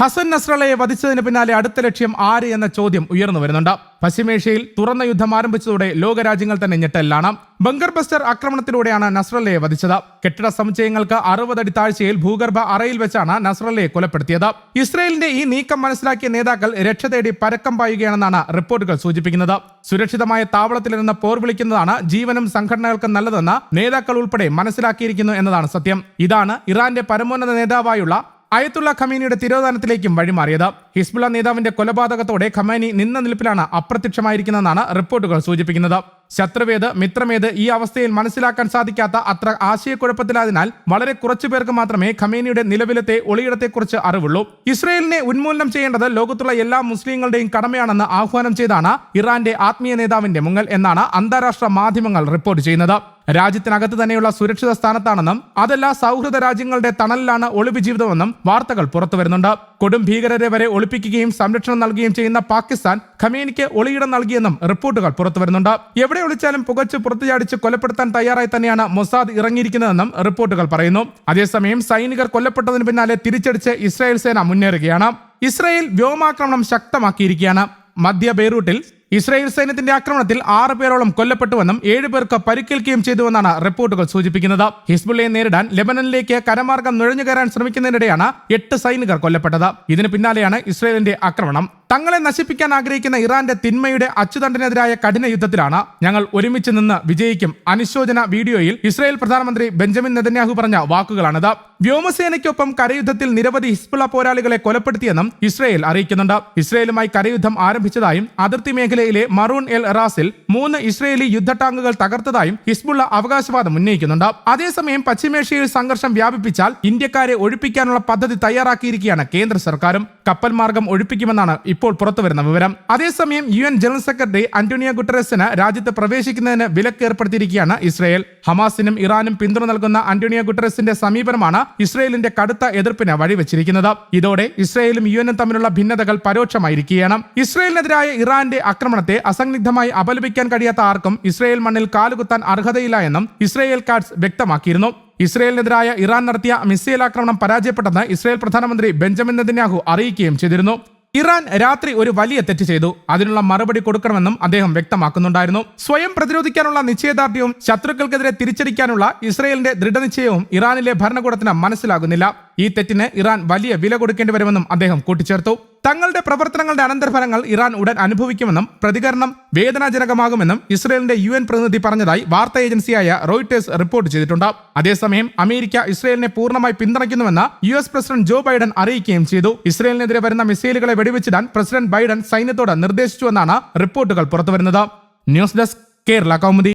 ഹസൻ നസ്രളയെ വധിച്ചതിന് പിന്നാലെ അടുത്ത ലക്ഷ്യം ആര് എന്ന ചോദ്യം ഉയർന്നു വരുന്നുണ്ട്. പശ്ചിമേഷ്യയിൽ തുറന്ന യുദ്ധം ആരംഭിച്ചതോടെ ലോകരാജ്യങ്ങൾ തന്നെ ഞെട്ടലിലാണ്. ബങ്കർ ബസ്റ്റർ ആക്രമണത്തിലൂടെയാണ് നസ്രല്ലയെ വധിച്ചത്. കെട്ടിട സമുച്ചയങ്ങൾക്ക് അറുപതടി താഴ്ചയിൽ ഭൂഗർഭ അറയിൽ വെച്ചാണ് നസ്രല്ലയെ കൊലപ്പെടുത്തിയത്. ഇസ്രയേലിന്റെ ഈ നീക്കം മനസ്സിലാക്കിയ നേതാക്കൾ രക്ഷ തേടി പരക്കം പായുകയാണെന്നാണ് റിപ്പോർട്ടുകൾ സൂചിപ്പിക്കുന്നത്. സുരക്ഷിതമായ താവളത്തിലിരുന്ന് പോർ വിളിക്കുന്നതാണ് ജീവനും സംഘടനകൾക്ക് നല്ലതെന്ന് നേതാക്കൾ ഉൾപ്പെടെ മനസ്സിലാക്കിയിരിക്കുന്നു എന്നതാണ് സത്യം. ഇതാണ് ഇറാന്റെ പരമോന്നത നേതാവായുള്ള അയത്തുള്ള ഖമീനിയുടെ തിരോധാനത്തിലേക്കും വഴിമാറിയത്. ഹിസ്ബുള്ള നേതാവിന്റെ കൊലപാതകത്തോടെ ഖമാനി നിന്ന നിൽപ്പിലാണ് അപ്രത്യക്ഷമായിരിക്കുന്നതെന്നാണ് റിപ്പോർട്ടുകൾ സൂചിപ്പിക്കുന്നത്. ശത്രുവേത് മിത്രമേത് ഈ അവസ്ഥയിൽ മനസ്സിലാക്കാൻ സാധിക്കാത്ത അത്ര ആശയക്കുഴപ്പത്തിലായതിനാൽ വളരെ കുറച്ചു പേർക്ക് മാത്രമേ ഖമേനിയുടെ നിലവിലത്തെ ഒളിയിടത്തെക്കുറിച്ച് അറിവുള്ളൂ. ഇസ്രയേലിനെ ഉന്മൂലനം ചെയ്യേണ്ടത് ലോകത്തുള്ള എല്ലാ മുസ്ലിങ്ങളുടെയും കടമയാണെന്ന് ആഹ്വാനം ചെയ്താണ് ഇറാന്റെ ആത്മീയ നേതാവിന്റെ മുങ്ങൽ എന്നാണ് അന്താരാഷ്ട്ര മാധ്യമങ്ങൾ റിപ്പോർട്ട് ചെയ്യുന്നത്. രാജ്യത്തിനകത്ത് തന്നെയുള്ള സുരക്ഷിത സ്ഥാനത്താണെന്നും അതല്ല സൗഹൃദ രാജ്യങ്ങളുടെ തണലിലാണ് ഒളിവ് ജീവിതമെന്നും വാർത്തകൾ പുറത്തുവരുന്നുണ്ട്. കൊടും ഭീകരരെ വരെ ഒളിപ്പിക്കുകയും സംരക്ഷണം നൽകുകയും ചെയ്യുന്ന പാകിസ്ഥാൻ ഖമേനിക്ക് ഒളിയിടം നൽകിയെന്നും റിപ്പോർട്ടുകൾ പുറത്തു വരുന്നുണ്ട് എവിടെ ഒളിച്ചാലും പുകച്ച് പുറത്തുചാടിച്ച് കൊലപ്പെടുത്താൻ തയ്യാറായി തന്നെയാണ് മൊസാദ് ഇറങ്ങിയിരിക്കുന്നതെന്നും റിപ്പോർട്ടുകൾ പറയുന്നു. അതേസമയം സൈനികർ കൊല്ലപ്പെട്ടതിന് പിന്നാലെ തിരിച്ചടിച്ച് ഇസ്രായേൽ സേന മുന്നേറുകയാണ്. ഇസ്രായേൽ വ്യോമാക്രമണം ശക്തമാക്കിയിരിക്കുകയാണ്. മധ്യ ബെയ്റൂട്ടിൽ ഇസ്രായേൽ സൈന്യത്തിന്റെ ആക്രമണത്തിൽ ആറ് പേരോളം കൊല്ലപ്പെട്ടുവെന്നും ഏഴ് പേർക്ക് പരിക്കേൽക്കുകയും ചെയ്തുവെന്നാണ് റിപ്പോർട്ടുകൾ സൂചിപ്പിക്കുന്നത്. ഹിസ്ബുള്ളയെ നേരിടാൻ ലെബനനിലേക്ക് കരമാർഗം നുഴഞ്ഞു കയറാൻ ശ്രമിക്കുന്നതിനിടെയാണ് എട്ട് സൈനികർ കൊല്ലപ്പെട്ടത്. ഇതിന് പിന്നാലെയാണ് ഇസ്രായേലിന്റെ ആക്രമണം. തങ്ങളെ നശിപ്പിക്കാൻ ആഗ്രഹിക്കുന്ന ഇറാന്റെ തിന്മയുടെ അച്ചുതണ്ടിനെതിരായ കഠിന യുദ്ധത്തിലാണ് ഞങ്ങൾ ഒരുമിച്ച് നിന്ന് വിജയിക്കും അനുശോചന വീഡിയോയിൽ ഇസ്രായേൽ പ്രധാനമന്ത്രി ബെഞ്ചമിൻ നെതന്യാഹു പറഞ്ഞ വാക്കുകളാണിത്. വ്യോമസേനയ്ക്കൊപ്പം കരയുദ്ധത്തിൽ നിരവധി ഹിസ്ബുള പോരാളികളെ കൊലപ്പെടുത്തിയെന്നും ഇസ്രായേൽ അറിയിക്കുന്നുണ്ട്. ഇസ്രായേലുമായി കരയുദ്ധം ആരംഭിച്ചതായും അതിർത്തി മേഖലയിലെ മറൂൺ എൽ റാസിൽ മൂന്ന് ഇസ്രായേലി യുദ്ധ ടാങ്കുകൾ തകർത്തതായും ഹിസ്ബുള്ള അവകാശവാദം ഉന്നയിക്കുന്നുണ്ട്. അതേസമയം പശ്ചിമേഷ്യയിൽ സംഘർഷം വ്യാപിപ്പിച്ചാൽ ഇന്ത്യക്കാരെ ഒഴിപ്പിക്കാനുള്ള പദ്ധതി തയ്യാറാക്കിയിരിക്കുകയാണ് കേന്ദ്ര സർക്കാരും. കപ്പൽ മാർഗം ഒഴിപ്പിക്കുമെന്നാണ് ഇപ്പോൾ പുറത്തുവരുന്ന വിവരം. അതേസമയം U N general secretary Antonio ഗുട്ടറസിന് രാജ്യത്ത് പ്രവേശിക്കുന്നതിന് വിലക്ക് ഏർപ്പെടുത്തിയിരിക്കുകയാണ് ഇസ്രായേൽ. ഹമാസിനും ഇറാനും പിന്തുണ നൽകുന്ന അന്റോണിയോ ഗുട്ടറസിന്റെ സമീപനമാണ് ഇസ്രായേലിന്റെ കടുത്ത എതിർപ്പിന് വഴിവെച്ചിരിക്കുന്നത്. ഇതോടെ ഇസ്രായേലും യു എനും തമ്മിലുള്ള ഭിന്നതകൾ പരോക്ഷമായിരിക്കുകയാണ്. ഇസ്രായേലിനെതിരായ ഇറാന്റെ ആക്രമണത്തെ അസന്നിഗ്ധമായി അപലപിക്കാൻ കഴിയാത്ത ആർക്കും ഇസ്രായേൽ മണ്ണിൽ കാലുകുത്താൻ അർഹതയില്ല എന്നും ഇസ്രായേൽ കാർഡ്സ് വ്യക്തമാക്കിയിരുന്നു. ഇസ്രായേലിനെതിരായ ഇറാൻ നടത്തിയ മിസൈൽ ആക്രമണം പരാജയപ്പെട്ടെന്ന് ഇസ്രായേൽ പ്രധാനമന്ത്രി ബെഞ്ചമിൻ നെതന്യാഹു അറിയിക്കുകയും ചെയ്തിരുന്നു. ഇറാൻ രാത്രി ഒരു വലിയ തെറ്റ് ചെയ്തു. അതിനുള്ള മറുപടി കൊടുക്കണമെന്നും അദ്ദേഹം വ്യക്തമാക്കുന്നുണ്ടായിരുന്നു. സ്വയം പ്രതിരോധിക്കാനുള്ള നിശ്ചയദാർഢ്യവും ശത്രുക്കൾക്കെതിരെ തിരിച്ചടിക്കാനുള്ള ഇസ്രയേലിന്റെ ദൃഢനിശ്ചയവും ഇറാനിലെ ഭരണകൂടത്തിന് മനസ്സിലാകുന്നില്ല. ഈ തെറ്റിന് ഇറാൻ വലിയ വില കൊടുക്കേണ്ടി വരുമെന്നും അദ്ദേഹം കൂട്ടിച്ചേർത്തു. തങ്ങളുടെ പ്രവർത്തനങ്ങളുടെ അനന്തരഫലങ്ങൾ ഇറാൻ ഉടൻ അനുഭവിക്കുമെന്നും പ്രതികരണം വേദനാജനകമാകുമെന്നും ഇസ്രയേലിന്റെ യു എൻ പ്രതിനിധി പറഞ്ഞതായി വാർത്താ ഏജൻസിയായ റോയിട്ടേഴ്സ് റിപ്പോർട്ട് ചെയ്തിട്ടുണ്ട്. അതേസമയം അമേരിക്ക ഇസ്രയേലിനെ പൂർണമായി പിന്തുണയ്ക്കുന്നുവെന്ന് U S president Joe Biden അറിയിക്കുകയും ചെയ്തു. ഇസ്രയേലിനെതിരെ വരുന്ന മിസൈലുകളെ വെടിവെച്ചിടാൻ പ്രസിഡന്റ് ബൈഡൻ സൈന്യത്തോട് നിർദ്ദേശിച്ചുവെന്നാണ് റിപ്പോർട്ടുകൾ പുറത്തുവരുന്നത്. News desk Kerala Kaumudi.